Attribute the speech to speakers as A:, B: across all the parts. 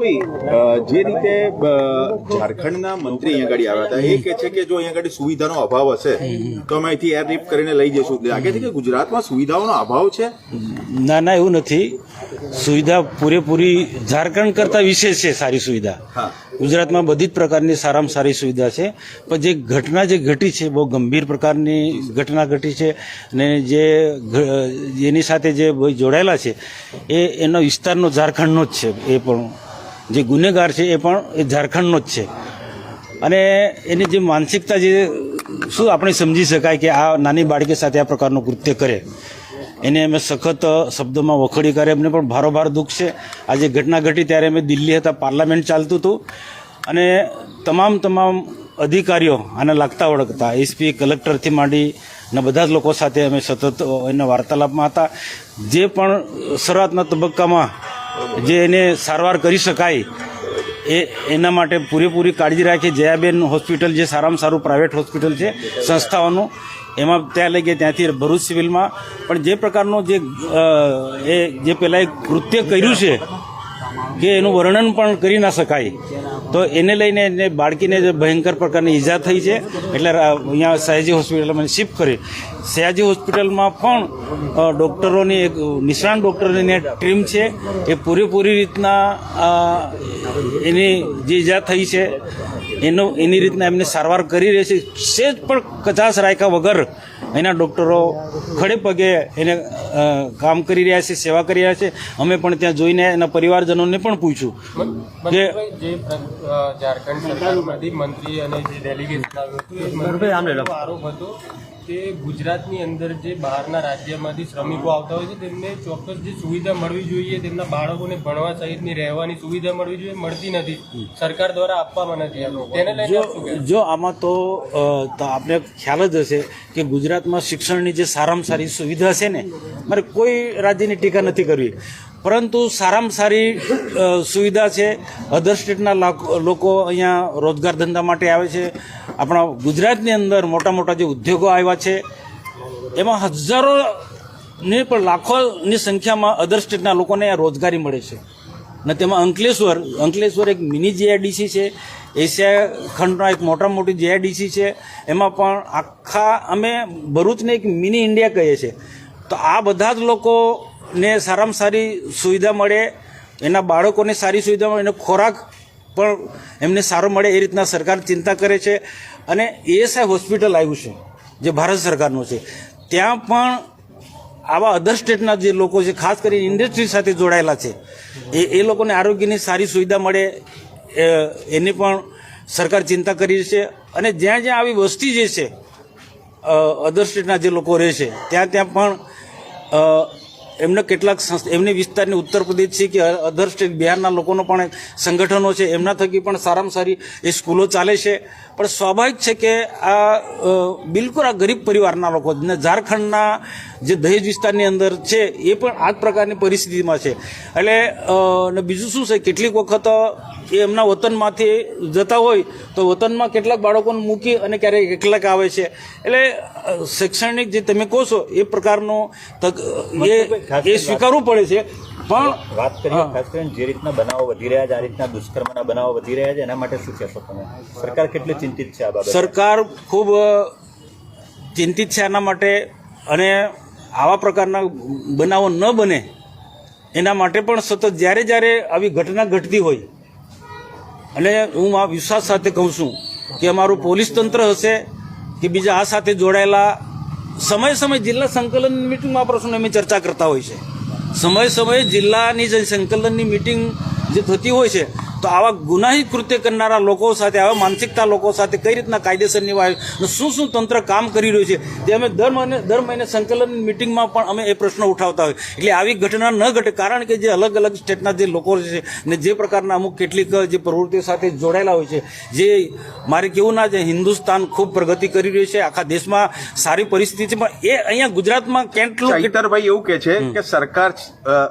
A: જે રીતે ઝારખંડના મંત્રી અહીંયા આગળ આવ્યા હતા એ કહે છે કે જો અહીંયા આગળ સુવિધાનો અભાવ હશે તો અમે અહીંથી એર લિફ્ટ કરીને લઈ જઈશું. લાગે છે કે ગુજરાતમાં સુવિધાઓનો અભાવ છે?
B: ના ના એવું નથી. સુવિધા પૂરેપૂરી ઝારખંડ કરતાં વિશેષ છે સારી સુવિધા. ગુજરાતમાં બધી જ પ્રકારની સારામાં સારી સુવિધા છે. પણ જે ઘટના જે ઘટી છે બહુ ગંભીર પ્રકારની ઘટના ઘટી છે અને જે એની સાથે જે જોડાયેલા છે એ એનો વિસ્તારનો ઝારખંડનો જ છે એ પણ જે ગુનેગાર છે એ પણ એ ઝારખંડનો જ છે. અને એની જે માનસિકતા જે શું આપણે સમજી શકાય કે આ નાની બાળકી સાથે આ પ્રકારનું કૃત્ય કરે? એને અમે સખત શબ્દોમાં વખોડી કરે એમને પણ ભારોભાર દુઃખ છે. આ જે ઘટના ઘટી ત્યારે અમે દિલ્હી હતા. પાર્લામેન્ટ ચાલતું હતું. અને તમામ તમામ અધિકારીઓ આને લાગતા ઓળખતા, એસપી, કલેક્ટરથી માંડી ને બધા જ લોકો સાથે અમે સતત એના વાર્તાલાપમાં હતા. જે પણ શરૂઆતના તબક્કામાં જે એને સારવાર કરી શકાય, એ, એના માટે પૂરેપૂરી કાળજી રાખે જયાબેન હોસ્પિટલ જે સારામાં સારું પ્રાઇવેટ હોસ્પિટલ છે, સંસ્થાઓનું, એમાં ત્યાં લઈ ગયા, ત્યાંથી ભરૂચ સિવિલમાં. પણ જે પ્રકારનું જે એ જે એક કૃત્ય કર્યું છે, કે એનું વર્ણન પણ કરી ના શકાય. તો એને લઈને એને બાળકીને ભયંકર પ્રકારની ઈજા થઈ છે, એટલે અહીંયા સયાજી હોસ્પિટલમાં શિફ્ટ કરી. સયાજી હોસ્પિટલમાં પણ ડૉક્ટરોની એક નિષ્ણાંત ડૉક્ટરોની ટીમ છે. એ પૂરેપૂરી રીતના એની જે ઈજા થઈ છે, એનો, એની રીતના એમને સારવાર કરી રહી છે. સેજ પણ કચાશ રાખ્યા વગર એના ડૉક્ટરો ખડે પગે એને કામ કરી રહ્યા છે સેવા કરી રહ્યા છે. અમે પણ ત્યાં જોઈને એના પરિવારજનોને પણ પૂછ્યું કે
C: ઝારખંડ સરકારમાંથી મંત્રી અને જે ડેલિગેશન આવ્યું હતું આરોપ હતો કે ગુજરાતની અંદર જે બહારના રાજ્યમાંથી શ્રમિકો આવતા હોય છે તેમને ચોક્કસ જે સુવિધા મળવી જોઈએ તેમના બાળકોને ભણવા સહિતની રહેવાની સુવિધા મળવી જોઈએ મળતી નથી. સરકાર દ્વારા આપવામાં નથી તેને લઈને
B: જો આમાં તો આપણે ખ્યાલ જ હશે કે ગુજરાતમાં શિક્ષણની જે સારામાં સારી સુવિધા છે ને મારે કોઈ રાજ્યની ટીકા નથી કરવી. પરંતુ સારામાં સારી સુવિધા છે. અધર સ્ટેટના લોકો અહીંયા રોજગાર ધંધા માટે આવે છે. આપણા ગુજરાતની અંદર મોટા મોટા જે ઉદ્યોગો આવ્યા છે, એમાં હજારો ને પણ લાખોની સંખ્યામાં અધર સ્ટેટના લોકોને રોજગારી મળે છે. ને તેમાં અંકલેશ્વર અંકલેશ્વર એક મિની જીઆઈડીસી છે, એશિયા ખંડમાં એક મોટા મોટી જીઆઈડીસી છે, એમાં પણ આખા અમે ભરૂચને એક મિની ઇન્ડિયા કહીએ છીએ. તો આ બધા જ લોકોને સારામાં સારી સુવિધા મળે, એના બાળકોને સારી સુવિધા મળે, એને ખોરાક પણ એમને સારો મળે એ રીતના સરકાર ચિંતા કરે છે. અને એએસઆઈ હોસ્પિટલ આવ્યું છે, જે ભારત સરકારનું છે. ત્યાં પણ આવા અધર સ્ટેટના જે લોકો છે, ખાસ કરીને ઇન્ડસ્ટ્રી સાથે જોડાયેલા છે, એ એ લોકોને આરોગ્યની સારી સુવિધા મળે એની પણ સરકાર ચિંતા કરી છે. અને જ્યાં જ્યાં આવી વસ્તી જે છે અધર સ્ટેટના જે લોકો રહે છે, ત્યાં ત્યાં પણ એમને કેટલાક એમની વિસ્તારની ઉત્તર પ્રદેશ છે કે અધર સ્ટેટ બિહારના લોકોનો પણ સંગઠનો છે. એમના થકી પણ સારામાં સારી એ સ્કૂલો ચાલે છે. પણ સ્વાભાવિક છે કે આ બિલકુલ આ ગરીબ પરિવારના લોકો ને ઝારખંડના જે દહેજ વિસ્તારની અંદર છે એ પણ આ જ પ્રકારની પરિસ્થિતિમાં છે. એટલે બીજું શું છે? કેટલીક વખત એ એમના વતનમાંથી જતા હોય તો વતનમાં કેટલાક બાળકોને મૂકી અને ક્યારેક એકલાક આવે છે. એટલે શૈક્ષણિક જે તમે કહો છો એ પ્રકારનો તક એ એ સ્વીકારવું પડે છે. પણ
D: વાત કરીએ ખાસ કરીને જે રીતના બનાવો વધી રહ્યા છે આ રીતના દુષ્કર્મના બનાવો વધી રહ્યા છે એના માટે શું કહેશો તમે? સરકાર કેટલી ચિંતિત છે આ બાબતે?
B: સરકાર ખૂબ ચિંતિત છે આના માટે અને આવા પ્રકારના બનાવો ન બને એના માટે પણ સતત જ્યારે જ્યારે આવી ઘટના ઘટતી હોય અને હું આ વિશ્વાસ સાથે કહું છું કે અમારું પોલીસ તંત્ર હશે કે બીજા આ સાથે જોડાયેલા સમય સમય જિલ્લા સંકલન મિટિંગમાં આ પ્રશ્નો અમે ચર્ચા કરતા હોય છે. સમય સમયે જિલ્લાની જે સંકલનની મિટિંગ જે થતી હોય છે તો આવા ગુનાહી કૃત્ય કરનારા લોકો સાથે આવા માનસિકતા લોકો સાથે કઈ રીતના કાયદેસર અને શું શું તંત્ર કામ કરી રહ્યું છે તે અમે દર મહિને દર મહિને સંકલન મિટિંગમાં પણ અમે એ પ્રશ્નો ઉઠાવતા હોય. એટલે આવી ઘટના ન ઘટે કારણ કે જે અલગ અલગ સ્ટેટના જે લોકો છે ને જે પ્રકારના અમુક કેટલીક જે પ્રવૃત્તિઓ સાથે જોડાયેલા હોય છે જે મારે કેવું ના છે હિન્દુસ્તાન ખૂબ પ્રગતિ કરી રહ્યું છે આખા દેશમાં સારી પરિસ્થિતિ છે પણ એ અહીંયા ગુજરાતમાં કેટલું
A: ચૈતરભાઈ એવું કે છે કે સરકાર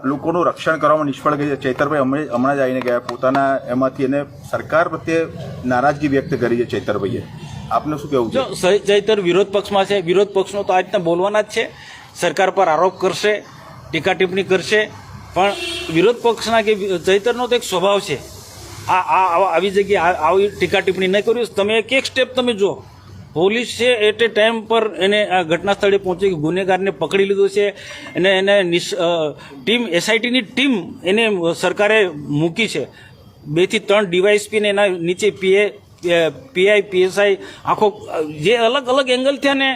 A: લોકોનું રક્ષણ કરવામાં નિષ્ફળ ગઈ છે. ચૈતરભાઈ હમણાં જ આવીને ગયા પોતાના એમાંથી એને સરકાર પ્રત્યે નારાજગી વ્યક્ત કરી છે ચૈતરભાઈએ. આપને શું કેવું છે?
B: ચૈતર વિરોધ પક્ષમાં છે, વિરોધ પક્ષનો તો આ રીતના બોલવાના જ છે. સરકાર પર આરોપ કરશે, ટીકા ટિપ્પણી કરશે, પણ વિરોધ પક્ષના કે ચૈતરનો તો એક સ્વભાવ છે. આ આ આવી જગ્યાએ આવી ટીકા ટિપ્પણી નહીં કર્યું તમે એક એક સ્ટેપ તમે જો પોલીસ છે એટ એ ટાઈમ પર એને આ ઘટના સ્થળે પહોંચી ગુનેગારને પકડી લીધો છે. અને એને ટીમ, એસઆઈટીની ટીમ એને સરકારે મૂકી છે. બેથી ત્રણ ડીવાયસપી ને એના નીચે પીએ પીઆઈ, પીએસઆઈ, આખો, જે અલગ અલગ એંગલથી આને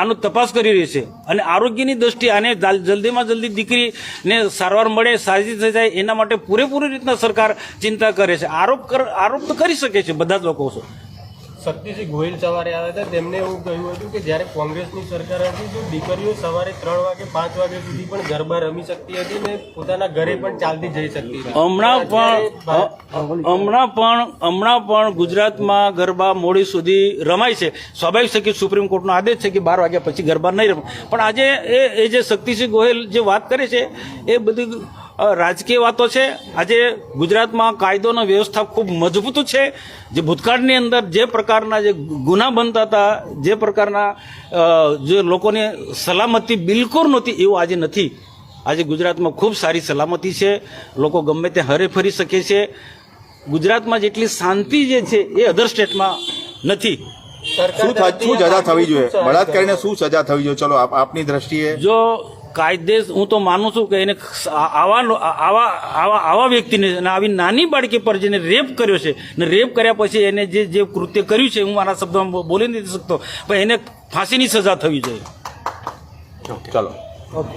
B: આનો તપાસ કરી રહી છે. અને આરોગ્યની દ્રષ્ટિએ આને જલ્દીમાં જલ્દી દીકરીને સારવાર મળે સાજી થઈ જાય, એના માટે પૂરેપૂરી રીતના સરકાર ચિંતા કરે છે. આરોપ આરોપ તો કરી શકે છે બધા જ લોકો.
C: શક્તિસિંહ ગોહિલ સવારે આવ્યા હતા. તેમને એવું કહ્યું હતું કે જ્યારે કોંગ્રેસની સરકાર હતી તો દીકરીઓ સવારે ત્રણ વાગે પાંચ વાગ્યા સુધી પણ ગરબા રમી શકતી હતી ને પોતાના ઘરે પણ ચાલતી જઈ શકતી હતી.
B: હમણાં પણ હમણાં પણ હમણાં પણ ગુજરાતમાં ગરબા મોડી સુધી રમાય છે. સ્વાભાવિક છે કે સુપ્રીમ કોર્ટનો આદેશ છે કે બાર વાગ્યા પછી ગરબા નહીં રમે. પણ આજે એ એ જે શક્તિસિંહ ગોહિલ જે વાત કરે છે એ બધી રાજકીય વાતો છે. આજે ગુજરાતમાં કાયદોનો વ્યવસ્થા ખૂબ મજબૂત છે. જે ભૂતકાળની અંદર જે પ્રકારના જે ગુના બનતા હતા જે પ્રકારના જે લોકોને સલામતી બિલકુલ નહોતી એવું આજે નથી. આજે ગુજરાતમાં ખૂબ સારી સલામતી છે. લોકો ગમે તે હરે ફરી શકે છે. ગુજરાતમાં જેટલી શાંતિ જે છે એ અધર સ્ટેટમાં નથી.
A: શું સજા થવી જોઈએ?
C: શું સજા
A: બળાત્કારીને શું સજા થવી જોઈએ? ચલો આપની દ્રષ્ટિએ
B: જો કાયદેસ હું તો માનું છું કે એને આવા આવા આવા આવા વ્યક્તિને અને આવી નાની બાળકી પર જેને રેપ કર્યો છે ને રેપ કર્યા પછી એને જે જે કૃત્ય કર્યું છે હું મારા શબ્દમાં બોલી નથી શકતો પણ એને ફાંસીની સજા થવી જોઈએ.
A: ચાલો.
B: ઓકે.